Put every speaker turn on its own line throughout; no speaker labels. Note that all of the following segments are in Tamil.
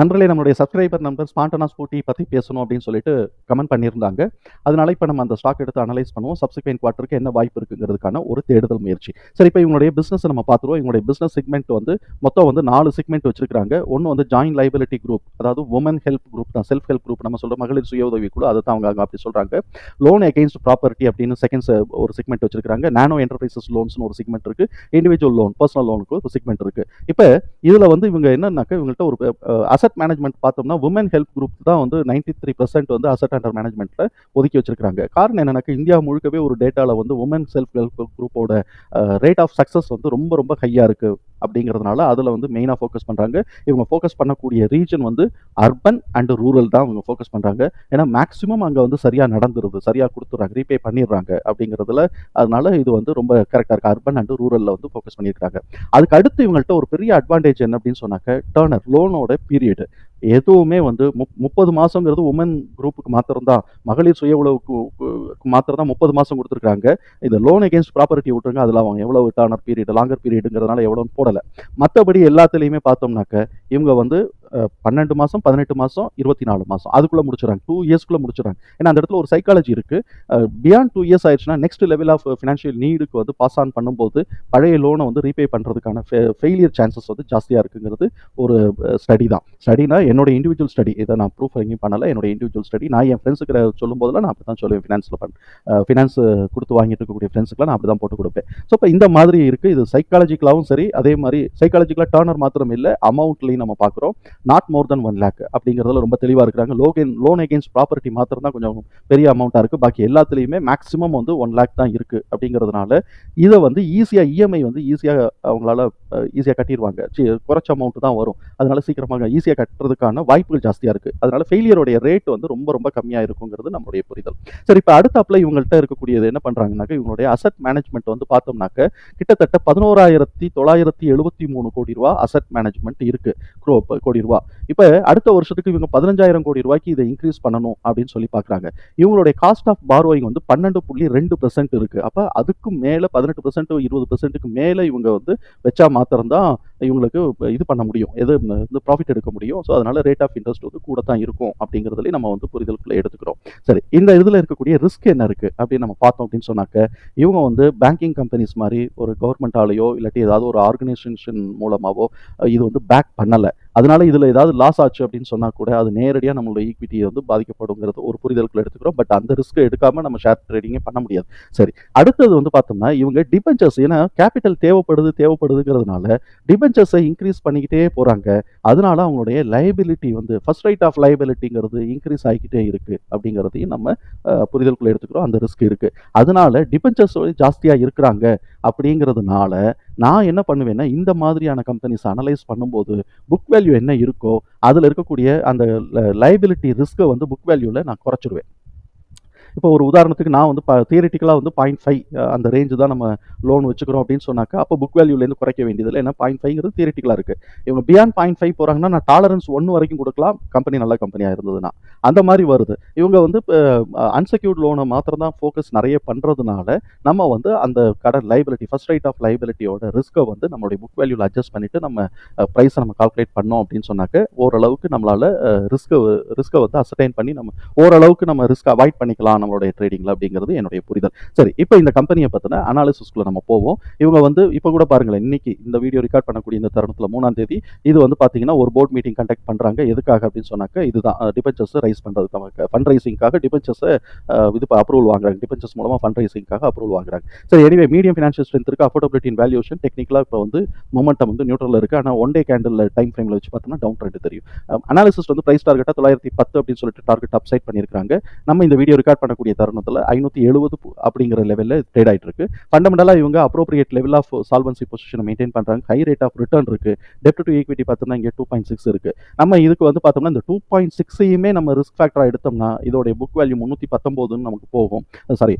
நண்பர்களே நம்மளுடைய சப்ஸ்கிரைபர் நம்பர் ஸ்பாண்டனா ஸ்கூட்டி பற்றி பேசணும் அப்படின்னு சொல்லிட்டு கமெண்ட் பண்ணியிருந்தாங்க. அதனால இப்போ நம்ம அந்த ஸ்டாக் எடுத்து அனலைஸ் பண்ணுவோம். சப்சிக்வெண்ட் குவார்ட்டருக்கு என்ன வாய்ப்பு இருக்குங்கிறதுக்கான ஒரு தேடுதல் முயற்சி. சரி இப்போ இவங்களுடைய பிஸ்னஸ் நம்ம பார்த்துருவோம். இவங்களுடைய பிஸ்னஸ் செக்மெண்ட் வந்து மொத்தம் வந்து நாலு செக்மெண்ட் வச்சிருக்காங்க ஒன்று வந்து ஜாயின் லைபிலிட்டி குரூப் அதாவது உமன் ஹெல்ப் குரூப் தான் செல்ஃப் ஹெல்ப் குரூப் நம்ம சொல்கிற மகளிர் சுய உதவி குழு அதை தான் அவங்க அப்படி சொல்றாங்க. லோன் அகேன்ஸ்ட் ப்ராப்பர்ட்டி அப்படின்னு செகண்ட் ஒரு செக்மெண்ட் வச்சிருக்காங்க நானோ என்டர்பிரைசஸ் லோன்ஸ்னு ஒரு செக்மெண்ட் இருக்கு. இண்டிவிஜுவல் லோன் பர்சனல் லோனுக்கு ஒரு செக்மெண்ட் இருக்கு. இப்போ இதுல வந்து இவங்க என்னன்னாக்க இவங்கள்ட்ட ஒரு அசட் மேனேஜ்மெண்ட் பார்த்தோம்னா உமன் ஹெல்ப் குரூப் தான் வந்து நைன்டி த்ரீ பர்சன்ட் வந்து அசட் அண்டர் மேனேஜ்மெண்ட்ல ஒதுக்கி வச்சிருக்காங்க காரணம் என்னன்னாக்கா இந்தியா முழுக்கவே ஒரு டேட்டால வந்து உமன் செல்ஃப் ஹெல்ப் குரூப்போட ரேட் ஆஃப் சக்ஸஸ் வந்து ரொம்ப ரொம்ப ஹையாக இருக்கு. அப்படிங்கிறதுனால அதில் வந்து மெயினாக ஃபோக்கஸ் பண்ணுறாங்க இவங்க ஃபோக்கஸ் பண்ணக்கூடிய ரீஜன் வந்து அர்பன் அண்ட் ரூரல் தான் இவங்க ஃபோக்கஸ் பண்ணுறாங்க ஏன்னா மேக்ஸிமம் அங்கே வந்து சரியாக நடந்துருது. சரியாக கொடுத்துட்றாங்க. ரீபே பண்ணிடுறாங்க அப்படிங்கிறதுல அதனால இது வந்து ரொம்ப கரெக்டாக இருக்குது அர்பன் அண்ட் ரூரலில் வந்து ஃபோக்கஸ் பண்ணியிருக்காங்க அதுக்கு அடுத்து இவங்கள்ட்ட ஒரு பெரிய அட்வான்டேஜ் என்ன அப்படின்னு சொன்னாக்க டேர்னர் லோனோட பீரியடு எதுவுமே வந்து முப் முப்பது மாதங்கிறது உமன் குரூப்புக்கு மாத்திரம்தான் மகளிர் சுய உழவுக்கு மாத்திரம் தான் முப்பது மாதம் கொடுத்துருக்காங்க. இந்த லோன் அகேன்ஸ்ட் ப்ராப்பர்ட்டி விட்டுருங்க. அதில் அவங்க எவ்வளோ டேர்னர் பீரியட் லாங்கர் பீரியடுங்கிறதுனால எவ்வளோன்னு போடலை. மற்றபடி எல்லாத்துலேயுமே பார்த்தோம்னாக்க இவங்க வந்து பன்னெண்டு மாதம் பதினெட்டு மாதம் இருபத்தி நாலு மாதம் அதுக்குள்ளே முடிச்சுறாங்க. டூ இயர்ஸ்க்குள்ளே முடிச்சுறாங்க. ஏன்னா அந்த இடத்துல ஒரு சைக்காலஜி இருக்குது பியாண்ட் டூ இயர்ஸ் ஆயிடுச்சுன்னா நெக்ஸ்ட் லெவல் ஆஃப் ஃபினான்ஷியல் நீடுக்கு வந்து பாஸ் ஆன் பண்ணும்போது பழைய லோனை வந்து ரீபே பண்ணுறதுக்கான ஃபெயிலியர் சான்சஸ் வந்து ஜாஸ்தியாக இருக்குங்கிறது ஒரு ஸ்டடி தான். ஸ்டடினா என்னோட இண்டிவிஜுவல் ஸ்டடி இதை நான் ப்ரூஃப் எங்கேயும் பண்ணலை. என்னோட இண்டிவிஜுவல் ஸ்டடி நான் என் ஃப்ரெண்ட்ஸுக்கு சொல்லும் போதெல்லாம் நான் அப்படி தான் சொல்லுவேன் ஃபினான்ஸில் பண்ண ஃபினான்ஸ் கொடுத்து வாங்கிட்டு இருக்கக்கூடிய ஃப்ரெண்ட்ஸுக்குலாம் நான் அப்படி தான் போட்டு கொடுப்பேன். ஸோ இப்போ இந்த மாதிரி இருக்குது இது சைக்காலஜிக்கலாகவும் சரி. அதே மாதிரி சைக்காலஜிக்கலாக டேர்னர் மாத்திரம் இல்லை. அமௌண்ட்லேயும் நம்ம பார்க்குறோம். Not more than one lakh அப்படிங்கிறதுல ரொம்ப தெளிவாக இருக்கிறாங்க. லோகன் லோன் அகேன்ஸ்ட் ப்ராப்பர்ட்டி மாத்திரம் தான் கொஞ்சம் பெரிய அமௌண்ட்டாக இருக்குது பாக்கி எல்லாத்துலேயுமே மேக்ஸிமம் வந்து ஒன் லேக் தான் இருக்குது அப்படிங்கிறதுனால இதை வந்து ஈஸியாக இஎம்ஐ வந்து ஈஸியாக அவங்களால ஈஸியாக கட்டிடுவாங்க. சி குறைச்ச அமௌண்ட் தான் வரும். அதனால சீக்கிரமாக ஈஸியாக கட்டுறதுக்கான வாய்ப்புகள் ஜாஸ்தியாக இருக்குது அதனால ஃபெயிலியருடைய ரேட் வந்து ரொம்ப ரொம்ப கம்மியாக இருக்குங்கிறது நம்மளுடைய புரிதல். சரி இப்போ அடுத்தாப்புல இவங்கள்ட்ட இருக்கக்கூடியது என்ன பண்ணுறாங்கனாக்க இவங்களுடைய அசட் மேனேஜ்மெண்ட் வந்து பார்த்தோம்னாக்க கிட்டத்தட்ட பதினோராயிரத்தி தொள்ளாயிரத்தி எழுபத்தி மூணு கோடி ரூபா அசட் மேனேஜ்மெண்ட் இருக்குது க்ரோ கோடி ரூபா. இப்போ அடுத்த வருஷத்துக்கு இவங்க பதினஞ்சாயிரம் கோடி ரூபாய்க்கு இதை இன்க்ரீஸ் பண்ணணும் அப்படின்னு சொல்லி பார்க்குறாங்க இவங்களுடைய காஸ்ட் ஆஃப் பாரோயிங் வந்து பன்னெண்டு புள்ளி ரெண்டு பெர்சென்ட் இருக்கு. அப்போ அதுக்கு மேலே பதினெட்டு பெர்சென்ட் இருபது பெர்சென்ட்டுக்கு மேலே இவங்க வந்து வச்சா மாத்திரம் தான் இவங்களுக்கு இது பண்ண முடியும். எது வந்து ப்ராஃபிட் எடுக்க முடியும். ஸோ அதனால ரேட் ஆஃப் இன்ட்ரெஸ்ட் வந்து கூட தான் இருக்கும் அப்படிங்கிறதுலையும் நம்ம வந்து புரிதலுக்குள்ளே எடுத்துக்கிறோம். சரி இந்த இதில் இருக்கக்கூடிய ரிஸ்க் என்ன இருக்கு அப்படின்னு நம்ம பார்த்தோம் அப்படின்னு சொன்னாக்க இவங்க வந்து பேங்கிங் கம்பெனிஸ் மாதிரி ஒரு கவர்மெண்டாலேயோ இல்லாட்டி ஏதாவது ஒரு ஆர்கனைசேஷன் மூலமாவோ இது வந்து பேக் பண்ண அதனால இதில் ஏதாவது லாஸ் ஆச்சு அப்படின்னு சொன்னால் கூட அது நேரடியாக நம்மளோட ஈக்விட்டி வந்து பாதிக்கப்படுங்கிறது ஒரு புரிதலுக்குள்ள எடுத்துக்கிறோம். பட் அந்த ரிஸ்க்கை எடுக்காம நம்ம ஷேர் ட்ரேடிங்கே பண்ண முடியாது. சரி அடுத்தது வந்து பார்த்தோம்னா இவங்க டிபெஞ்சர்ஸ் ஏன்னா கேபிட்டல் தேவைப்படுது தேவைப்படுதுங்கிறதுனால டிபெஞ்சர்ஸை இன்க்ரீஸ் பண்ணிக்கிட்டே போகிறாங்க அதனால அவங்களுடைய லைபிலிட்டி வந்து ஃபர்ஸ்ட் ரைட் ஆஃப் லைபிலிட்டிங்கிறது இன்க்ரீஸ் ஆகிக்கிட்டே இருக்குது அப்படிங்கிறதையும் நம்ம புரிதலுக்குள்ள எடுத்துக்கிறோம். அந்த ரிஸ்க் இருக்குது அதனால டிபெஞ்சர்ஸ் ஜாஸ்தியாக இருக்கிறாங்க அப்படிங்கிறதுனால நான் என்ன பண்ணுவேன்னா இந்த மாதிரியான கம்பெனிஸ் அனலைஸ் பண்ணும்போது புக் வேல்யூ என்ன இருக்கோ அதில் இருக்கக்கூடிய அந்த லைபிலிட்டி ரிஸ்க்கை வந்து புக் வேல்யூவில் நான் குறைச்சிருவேன். இப்போ ஒரு உதாரணத்துக்கு நான் வந்து தியரிட்டிக்கலாக வந்து பாயிண்ட் ஃபைவ் அந்த ரேஞ்சு தான் நம்ம லோன் வச்சுக்கிறோம் அப்படின்னு சொன்னாக்கா அப்போ புக் வேல்யூலேருந்து குறைக்க வேண்டியதில்லை ஏன்னா பாயிண்ட் ஃபைவ்ங்கிறது தியரிட்டிக்கலாக இருக்குது இவங்க பியாண்ட் பாயிண்ட் ஃபைவ் போகிறாங்கன்னா நான் டாலரன்ஸ் ஒன்று வரைக்கும் கொடுக்கலாம். கம்பெனி நல்ல கம்பெனியாக இருந்ததுன்னா. அந்த மாதிரி வருது. இவங்க வந்து அன்செக்யூர்ட் லோனை மாத்திரம் தான் ஃபோக்கஸ் நிறைய பண்ணுறதுனால நம்ம வந்து அந்த கடன் லைபிலிட்டி ஃபர்ஸ்ட் ரைட் ஆஃப் லைபிலிட்டியோட ரிஸ்க்கை வந்து நம்மளுடைய புக் வேல்யூவில் அட்ஜஸ்ட் பண்ணிவிட்டு நம்ம ப்ரைஸை நம்ம கால்குலேட் பண்ணோம் அப்படின்னு சொன்னாக்க ஓரளவுக்கு நம்மளால் ரிஸ்க்கை ரிஸ்க்கை வந்து அசர்டைன் பண்ணி நம்ம ஓரளவுக்கு நம்ம ரிஸ்க் அவாய்ட் பண்ணிக்கலாம். நம்மளுடைய ட்ரேடிங்கில் அப்படிங்கிறது என்னுடைய புரிதல். சரி இப்போ இந்த கம்பெனியை பற்றின அனாலிசிஸ்க்குள்ள நம்ம போவோம். இவங்க வந்து இப்போ கூட பாருங்களேன் இன்னைக்கு இந்த வீடியோ ரெக்கார்ட் பண்ணக்கூடிய இந்த தருணத்தில் மூணாம் தேதி இது வந்து பார்த்தீங்கன்னா ஒரு போர்ட் மீட்டிங் கண்டக்ட் பண்ணுறாங்க எதுக்காக அப்படின்னு சொன்னாக்க இதுதான் டிபென்ச்சர்ஸ் ரைஸ் பண்ணுறதுக்காக ஃபண்ட் ரைசிங்காக டிபென்ச்சர்ஸை இது அப்ரூவல் வாங்குறாங்க. டிபென்ச்சர்ஸ் மூலமாக ஃபண்ட் ரைசிங்காக அப்ரூவல் வாங்குறாங்க. சரி எனிவே மீடியம் ஃபினான்ஷியல் ஸ்ட்ரென்த் இருக்குது அஃபோர்டபிலிட்டி இன் வேல்யூஷன் டெக்னிக்கலாக இப்போ வந்து மொமெண்டம் வந்து நியூட்ரலில் இருக்குது ஆனால் ஒன் டே கேண்டில் டைம் ஃப்ரேமில் வச்சு பார்த்தோம்னா டவுன் ட்ரெண்ட் தெரியும். அனாலிசிஸ் வந்து பிரைஸ் டார்கெட்டாக தொள்ளாயிரத்தி பத்து அப்படின்னு சொல்லிட்டு டார்கெட் அப்சைட் பண்ணியிருக்காங்க. நம்ம இந்த வீடியோ ரெக்கார்ட் பண்ண பண்ணக்கூடிய தருணத்தில் ஐநூற்றி எழுபது அப்படிங்கிற லெவலில் ட்ரேட் ஆகிட்டு இருக்கு. ஃபண்டமெண்டலாக இவங்க அப்ரோப்ரியேட் லெவல் ஆஃப் சால்வன்சி பொசிஷனை மெயின்டைன் பண்ணுறாங்க ஹை ரேட் ஆஃப் ரிட்டர்ன் இருக்கு. டெப்ட் டு ஈக்விட்டி பார்த்தோம்னா இங்கே டூ பாயிண்ட் சிக்ஸ் இருக்கு. நம்ம இதுக்கு வந்து பார்த்தோம்னா இந்த டூ பாயிண்ட் சிக்ஸையுமே நம்ம ரிஸ்க் ஃபேக்டராக எடுத்தோம்னா இதோடைய புக் வேல்யூ முந்நூற்றி பத்தொம்போதுன்னு நமக்கு போகும். சாரி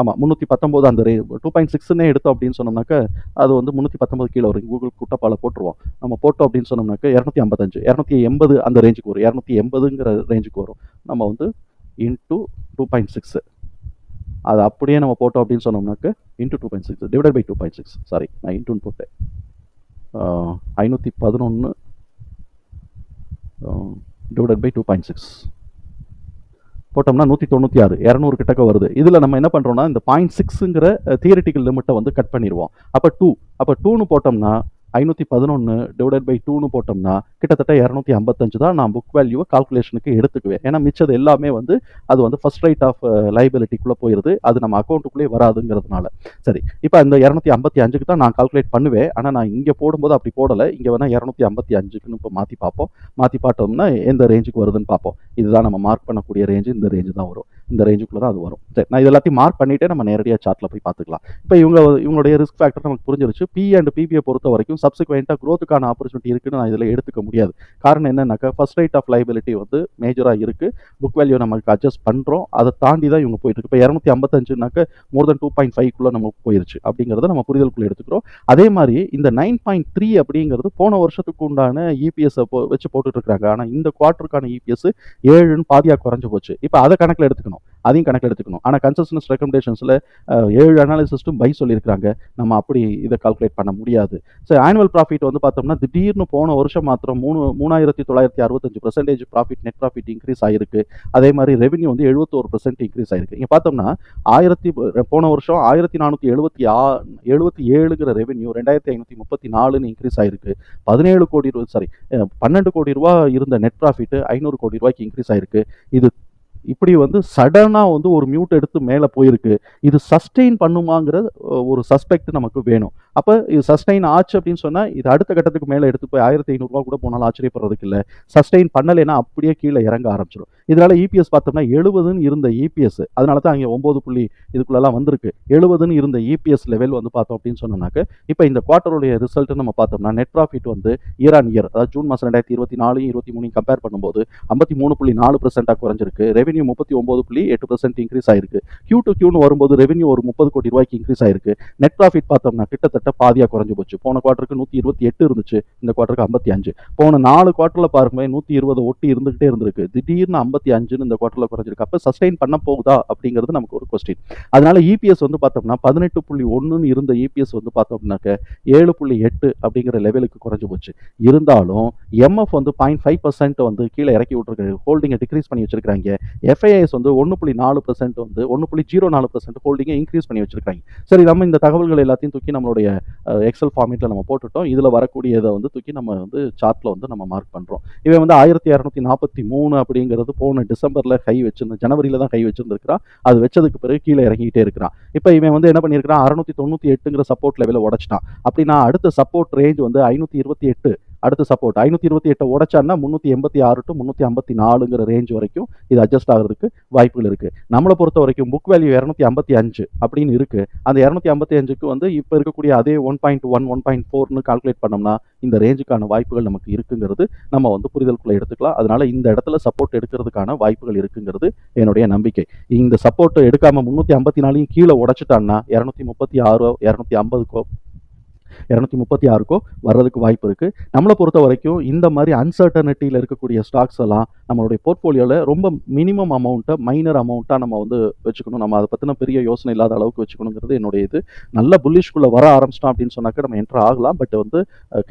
ஆமாம் முந்நூற்றி பத்தொம்போது அந்த ரே டூ பாயிண்ட் சிக்ஸ்னே எடுத்தோம் அப்படின்னு சொன்னோம்னாக்க அது வந்து முந்நூற்றி பத்தொம்பது கீழே வரும். கூகுள் குட்டப்பால போட்டுருவோம். நம்ம போட்டோம் அப்படின்னு சொன்னோம்னாக்கா இரநூத்தி ஐம்பத்தஞ்சு இரநூத்தி எண்பது அந்த ரேஞ்சுக்கு வரும். இரநூத்தி எண்பதுங்கிற ரேஞ்சுக்கு வரும். நம்ம வந்து இன்டூ டூ பாயிண்ட் சிக்ஸ் அது அப்படியே நம்ம போட்டோம் அப்படின்னு சொன்னோம்னாக்க into two point six divide by two point six sorry நான் இன்டூன் போட்டேன். ஐநூற்றி பதினொன்று divide by two point six போட்டோம்னா நூற்றி தொண்ணூற்றி ஆறு இரநூறு கிட்டக்க வருது. இதில் நம்ம என்ன பண்ணுறோம்னா இந்த பாயிண்ட் சிக்ஸுங்கிற தியரிட்டிக்கல் லிமிட்டை வந்து கட் பண்ணிடுவோம். அப்போ டூ அப்போ டூன்னு போட்டோம்னா ஐநூற்றி பதினொன்று டிவைடட் பை டூன்னு போட்டோம்னா கிட்டத்தட்ட இரநூத்தி ஐம்பத்தஞ்சு தான் நான் புக் வேல்யூவை கால்குலேஷனுக்கு எடுத்துக்குவேன். ஏன்னா மிச்சது எல்லாமே வந்து அது வந்து ஃபர்ஸ்ட் ரைட் ஆஃப் லைபிலிட்டிக்குள்ளே போயிடுது அது நம்ம அக்கௌண்ட்டுக்குள்ளேயே வராதுங்கிறதுனால. சரி இப்போ அந்த இரநூத்தி ஐம்பத்தி அஞ்சுக்கு தான் நான் கால்குலேட் பண்ணுவேன். ஆனால் நான் இங்கே போடும்போது அப்படி போடலை. இங்கே வேணால் இரநூத்தி ஐம்பத்தி அஞ்சுக்குன்னு இப்போ மாற்றி பார்ப்போம். மாற்றி பார்த்தோம்னா எந்த ரேஞ்சுக்கு வருதுன்னு பார்ப்போம். இதுதான் நம்ம மார்க் பண்ணக்கூடிய ரேஞ்சு இந்த ரேஞ்சு தான் வரும். இந்த ரேஞ்சுக்குள்ளே தான் அது வரும். சரி நான் இது எல்லாத்தையும் மார்க் பண்ணிவிட்டு நம்ம நேரடியாக சார்ட்டில் போய் பார்த்துக்கலாம். இப்போ இவங்க இவங்களுடைய ரிஸ்க் ஃபேக்டர் நமக்கு புரிஞ்சிருச்சு. பி அண்ட் பிபியை பொறுத்த வரைக்கும் சப்சிக்வெண்ட்டாக க்ரோத்துக்கான ஆப்பர்ச்சுனிட்டி இருக்குன்னு நான் இதில் எடுத்துக்க முடியாது. காரணம் என்னன்னாக்கா ஃபர்ஸ்ட் ரைட் ஆஃப் லைபிலிட்டி வந்து மேஜராக இருக்குது புக் வேல்யூ நமக்கு அட்ஜஸ்ட் பண்ணுறோம் அதை தாண்டி தான் இவங்க போயிட்டு இருக்கு. இப்போ இரநூத்தி ஐம்பத்தஞ்சுனாக்க மோர் தென் டூ பாயிண்ட் ஃபைவ்க்குள்ளே நமக்கு போயிருச்சு அப்படிங்கிறத நம்ம புரிதலுக்குள்ளே எடுத்துக்கிறோம். அதே மாதிரி இந்த நைன் பாயிண்ட் த்ரீ அப்படிங்கிறது போன வருஷத்துக்கு உண்டான இபிஎஸ் வச்சு போட்டுட்டு இருக்காங்க. ஆனால் இந்த குவார்ட்டருக்கான இபிஎஸ் ஏழுன்னு பாதியாக குறைஞ்சு போச்சு. இப்போ அதை கணக்கில் எடுத்துக்கணும். அதையும் கணக்கில் எடுத்துக்கணும். ஆனால் கன்சல்டன்ஸ் ரெக்கமெண்டேஷன்ஸில் ஏழு அனாலிசிஸ்ட்டும் பை சொல்லியிருக்காங்க நம்ம அப்படி இதை கால்குலேட் பண்ண முடியாது. ஸோ ஆனுவல் ப்ராஃபிட் வந்து பார்த்தோம்னா திடீர்னு போன வருஷம் மாத்திரம் மூணு மூணாயிரத்தி தொள்ளாயிரத்தி அறுபத்தஞ்சு percentage profit net profit increase ஆயிருக்கு. அதே மாதிரி ரெவன்யூ வந்து எழுபத்தோரு பர்சன்ட் இன்க்ரீஸ் ஆயிருக்கு. இங்கே பார்த்தோம்னா ஆயிரத்தி போன வருஷம் ஆயிரத்தி நானூற்றி எழுபத்தி ஆ எழுபத்தி ஏழுங்கிற ரெவன்யூ ரெண்டாயிரத்தி ஐநூற்றி முப்பத்தி நாலுன்னு இன்க்ரீஸ் ஆயிருக்கு. பதினேழு கோடி ரூபா சாரி பன்னெண்டு கோடி ரூபா இருந்த நெட் ப்ராஃபிட் ஐநூறு கோடி ரூபாய்க்கு இன்க்ரீஸ் ஆயிருக்கு. இது இப்படி வந்து சடனாக வந்து ஒரு மியூட் எடுத்து மேலே போயிருக்கு. இது சஸ்டெயின் பண்ணுமாங்கிற ஒரு சஸ்பெக்ட் நமக்கு வேணும். அப்போ இது சஸ்டெயின் ஆச்சு அப்படின்னு சொன்னால் இது அடுத்த கட்டத்துக்கு மேலே எடுத்து போய் ஆயிரத்தி ஐநூறுரூவா கூட போனாலும் ஆச்சரியப்படுறதுக்கு இல்லை. சஸ்டெயின் பண்ணலைன்னா அப்படியே கீழே இறங்க ஆரம்பிச்சிடும் இதனால் இபிஎஸ் பார்த்தோம்னா எழுபதுன்னு இருந்த இபிஎஸ் அதனால தான் அங்கே ஒம்பது புள்ளி இதுக்குள்ளெல்லாம் வந்திருக்கு. எழுபதுன்னு இருந்த இபிஎஸ் லெவல் வந்து பார்த்தோம் அப்படின்னு சொன்னோம்னாக்க இப்போ இந்த குவார்ட்டருடைய ரிசல்ட் நம்ம பார்த்தோம்னா நெட் ப்ராஃபிட் வந்து இயர் ஆன் இயர் அதாவது ஜூன் மாதம் ரெண்டாயிரத்தி இருபத்தி நாலு இருபத்தி மூணு கம்பேர் பண்ணும்போது ஐம்பத்தி மூணு புள்ளி நாலு பர்சென்ட்டாக குறைஞ்சிருக்கு. ரெவன்யூ முப்பத்தி ஒம்பது புள்ளி எட்டு பர்சன்ட் இன்க்ரீஸ் ஆயிருக்கு. கியூ டு கியூன்னு வரும்போது ரெவன்யூ ஒரு முப்பது கோடி ரூபாய்க்கு இன்க்ரீஸ் ஆயிருக்கு. நெட் ப்ராஃபிட் பார்த்தோம்னா கிட்டத்தட்ட பாதியாக குறைஞ்சு போச்சு. போன குவார்ட்டருக்கு நூற்றி இருபத்தி எட்டு இருந்துச்சு இந்த குவார்ட்டருக்கு ஐம்பத்தி அஞ்சு. போன நாலு குவார்ட்டரில் பாருங்க நூற்றி இருபது ஒட்டி இருந்துகிட்டே இருந்திருக்கு. திடீர்னு ஐம்பத்தி அஞ்சுன்னு இந்த குவார்ட்டரில் குறைஞ்சிருக்கு. அப்போ சஸ்டெயின் பண்ண போகுதா அப்படிங்கிறது நமக்கு ஒரு கொஸ்டின் அதனால இபிஎஸ் வந்து பார்த்தோம்னா பதினெட்டு புள்ளி ஒன்றுன்னு இருந்த இபிஎஸ் வந்து பார்த்தோம்னாக்க ஏழு புள்ளி எட்டு அப்படிங்கிற லெவலுக்கு குறைஞ்சு போச்சு. இருந்தாலும் எம்எஃப் வந்து பாயிண்ட் ஃபைவ் பர்சன்ட் வந்து கீழே இறக்கி விட்டுருக்கு ஹோல்டிங்கை டிக்ரீஸ் பண்ணி வச்சிருக்காங்க எஃப்ஐஎஸ் வந்து ஒன்று புள்ளி நாலு பர்சன்ட் வந்து ஒன்று புள்ளி ஜீரோ நாலு பர்சன்ட் ஹோல்டிங்கை இன்க்ரீஸ் பண்ணி வச்சிருக்காங்க சரி நம்ம இந்த தகவல்கள் எல்லாத்தையும் தூக்கி நம்மளுடைய எக்ஸல் ஃபார்மேட்டில் நம்ம போட்டுட்டோம். இதில் வரக்கூடியதை வந்து தூக்கி நம்ம வந்து சார்ட்டில் வந்து நம்ம மார்க் பண்ணுறோம் இவன் வந்து ஆயிரத்தி இரநூத்தி நாற்பத்தி மூணு அப்படிங்கிறது போன டிசம்பரில் கை வச்சிருந்த ஜனவரியில் தான் கை வச்சிருந்துருக்கிறான். அது வச்சதுக்கு பிறகு கீழே இறங்கிட்டே இருக்கிறான். இப்போ இவன் வந்து என்ன பண்ணியிருக்கிறான்? அறுநூத்தி தொண்ணூற்றி எட்டுங்கிற சப்போர்ட் லெவலில் உடச்சிட்டான். அப்படின்னா அடுத்த சப்போர்ட் ரேஞ்ச் வந்து ஐநூற்றி இருபத்தி எட்டு. அடுத்து சப்போர்ட் ஐநூற்றி இருபத்தி எட்டை உடச்சான்னா முந்நூற்றி எண்பத்தி ஆறு டு முந்நூற்றி ஐம்பத்தி நாலுங்கிற ரேஞ்ச் வரைக்கும் இது அட்ஜஸ்ட் ஆகிறதுக்கு வாய்ப்புகள் இருக்குது நம்மளை பொறுத்த வரைக்கும் புக் வேல்யூ இரநூத்தி ஐம்பத்தி அஞ்சு அப்படின்னு இருக்குது அந்த இரநூத்தி ஐம்பத்தி அஞ்சுக்கு வந்து இப்போ இருக்கக்கூடிய அதே one point one one point ஃபோர்னு கால்குலேட் பண்ணோம்னா இந்த ரேஞ்சுக்கான வாய்ப்புகள் நமக்கு இருக்குங்கிறது நம்ம வந்து புரிதலுக்குள்ள எடுத்துக்கலாம். அதனால இந்த இடத்துல சப்போர்ட் எடுக்கிறதுக்கான வாய்ப்புகள் இருக்குங்கிறது என்னுடைய நம்பிக்கை. இந்த சப்போர்ட் எடுக்காமல் முந்நூற்றி ஐம்பத்தி நாலையும் கீழே உடச்சிட்டான்னா இரநூத்தி முப்பத்தி ஆறோ இரநூத்தி ஐம்பதுக்கோ இரநூத்தி முப்பத்தி ஆறுக்கோ வர்றதுக்கு வாய்ப்பு இருக்குது நம்மளை பொறுத்த வரைக்கும் இந்த மாதிரி அன்சர்டனிட்டியில் இருக்கக்கூடிய ஸ்டாக்ஸ் எல்லாம் நம்மளுடைய போர்ட்ஃபோலியோவில் ரொம்ப மினிமம் அமௌண்ட்டை மைனர் அமௌண்ட்டாக நம்ம வந்து வச்சுக்கணும். நம்ம அதை பற்றின பெரிய யோசனை இல்லாத அளவுக்கு வச்சுக்கணுங்கிறது என்னுடைய இது. நல்ல புல்லிஷ்குள்ளே வர ஆரம்பிச்சிட்டோம் அப்படின்னு சொன்னாக்க நம்ம என்ட்ரு ஆகலாம். பட் வந்து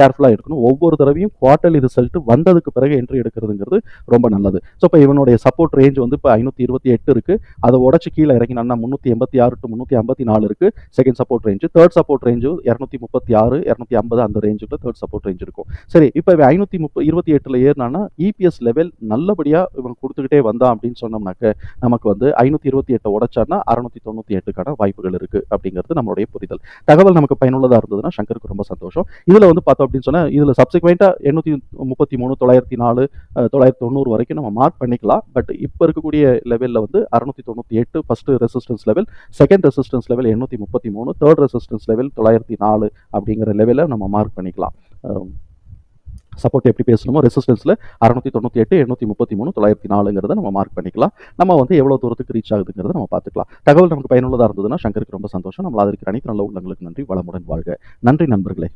கேர்ஃபுல்லாக எடுக்கணும் ஒவ்வொரு தடவையும் குவார்ட்டர்லி ரிசல்ட் வந்ததுக்கு பிறகு என்ட்ரி எடுக்கிறதுங்கிறது ரொம்ப நல்லது. ஸோ இப்போ இவனுடைய சப்போர்ட் ரேஞ்ச் வந்து இப்போ ஐநூற்றி இருபத்தி எட்டு இருக்குது அதை உடச்சி கீழே இறங்கினா முந்நூற்றி எண்பத்தி ஆறு டு முந்நூற்றி ஐம்பத்தி நாலு இருக்குது second support range third support range இரநூத்தி முப்பத்தி ஆறு இரநூத்தி ஐம்பது அந்த ரேஞ்சுக்குள்ள தேர்ட் சப்போர்ட் ரேஞ்ச் இருக்கும். சரி இப்போ ஐநூற்றி முப்ப இருபத்தி எட்டில் ஏறினா இபிஎஸ் லெவல் நல்ல நல்லபடியாக இவன் கொடுத்துக்கிட்டே வந்தான் அப்படின்னு சொன்னோம்னாக்க நமக்கு வந்து ஐநூற்றி இருபத்தி எட்டை உடைச்சான்னா அறநூற்றி தொண்ணூற்றி எட்டுக்கான வாய்ப்புகள் இருக்குது அப்படிங்கிறது நம்மளுடைய புரிதல். தகவல் நமக்கு பயனுள்ளதாக இருந்ததுன்னா சங்கருக்கு ரொம்ப சந்தோஷம். இதில் வந்து பார்த்தோம் அப்படின்னு சொன்னால் இதில் சப்சிக்வெண்ட்டாக எண்ணூற்றி முப்பத்தி மூணு தொள்ளாயிரத்தி நாலு தொள்ளாயிரத்தி தொண்ணூறு வரைக்கும் நம்ம மார்க் பண்ணிக்கலாம். பட் இப்போ இருக்கக்கூடிய லெவலில் வந்து அறுநூத்தி தொண்ணூற்றி எட்டு first resistance level second resistance level எண்ணூற்றி முப்பத்தி மூணு தேர்ட் ரெசிஸ்டன்ஸ் லெவல் தொள்ளாயிரத்தி நாலு அப்படிங்கிற லெவலில் நம்ம மார்க் பண்ணிக்கலாம். சப்போர்ட் எப்படி பேசணுமோ ரெசிஸ்டன்ஸில் அறுநூத்தி தொண்ணூற்றி எட்டு எண்ணூற்றி முப்பத்தி மூணு தொள்ளாயிரத்தி நாலுங்கிறத நம்ம மார்க் பண்ணிக்கலாம். நம்ம வந்து எவ்வளோ தூரத்துக்கு ரீச் ஆகுதுங்கிறத நம்ம பார்த்துக்கலாம். தகவல் நமக்கு பயனுள்ளதாக இருந்ததுன்னா சங்கருக்கு ரொம்ப சந்தோஷம். நம்ம அதற்கு அனைத்து நல்ல உள்ளங்களுக்கு நன்றி வளமுடன் வாழ்க. நன்றி நண்பர்களே.